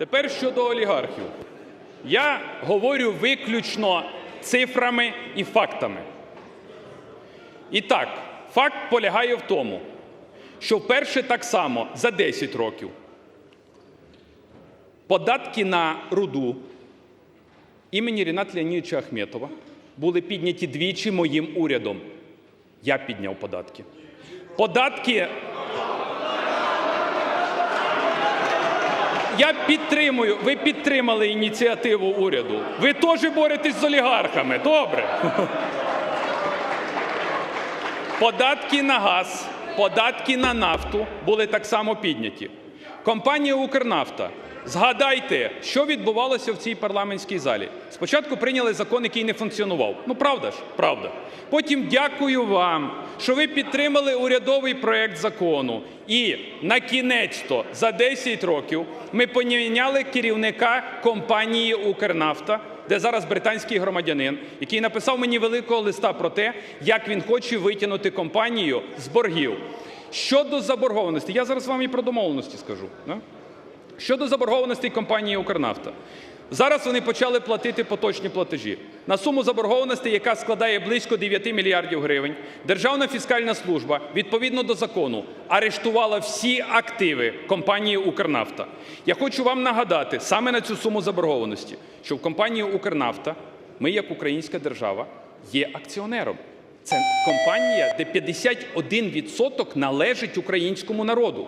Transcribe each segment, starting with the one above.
Тепер щодо олігархів. Я говорю виключно цифрами і фактами. І так, факт полягає в тому, що вперше так само за 10 років податки на руду імені Ріната Леонідовича Ахметова були підняті двічі моїм урядом. Я підняв податки. Податки. Я підтримую, ви підтримали ініціативу уряду. Ви теж боретесь з олігархами. Добре. Податки на газ, податки на нафту були так само підняті. Компанія Укрнафта. Згадайте, що відбувалося в цій парламентській залі. Спочатку прийняли закон, який не функціонував. Ну правда ж? Правда. Потім дякую вам, що ви підтримали урядовий проект закону. І на кінець-то за 10 років ми поміняли керівника компанії Укрнафта де зараз британський громадянин, який написав мені великого листа про те, як він хоче витягнути компанію з боргів. Щодо заборгованості, я зараз вам і про домовленості скажу. Да? Щодо заборгованості компанії Укрнафта. Зараз вони почали платити поточні платежі на суму заборгованості, яка складає близько 9 мільярдів гривень. Державна фіскальна служба відповідно до закону арештувала всі активи компанії Укрнафта. Я хочу вам нагадати саме на цю суму заборгованості, що в компанії Укрнафта ми, як українська держава, є акціонером. Це компанія, де 51% належить українському народу.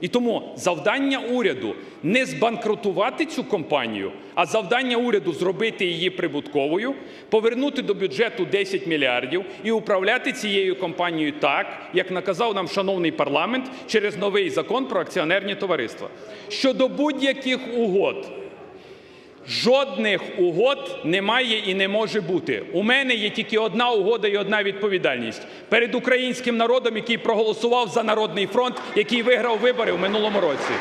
І тому завдання уряду не збанкрутувати цю компанію, а завдання уряду зробити її прибутковою, повернути до бюджету 10 мільярдів і управляти цією компанією так, як наказав нам шановний парламент через новий закон про акціонерні товариства. Щодо будь-яких угод. Жодних угод немає і не може бути. У мене є тільки одна угода і одна відповідальність перед українським народом, який проголосував за народний фронт, який виграв вибори в минулому році.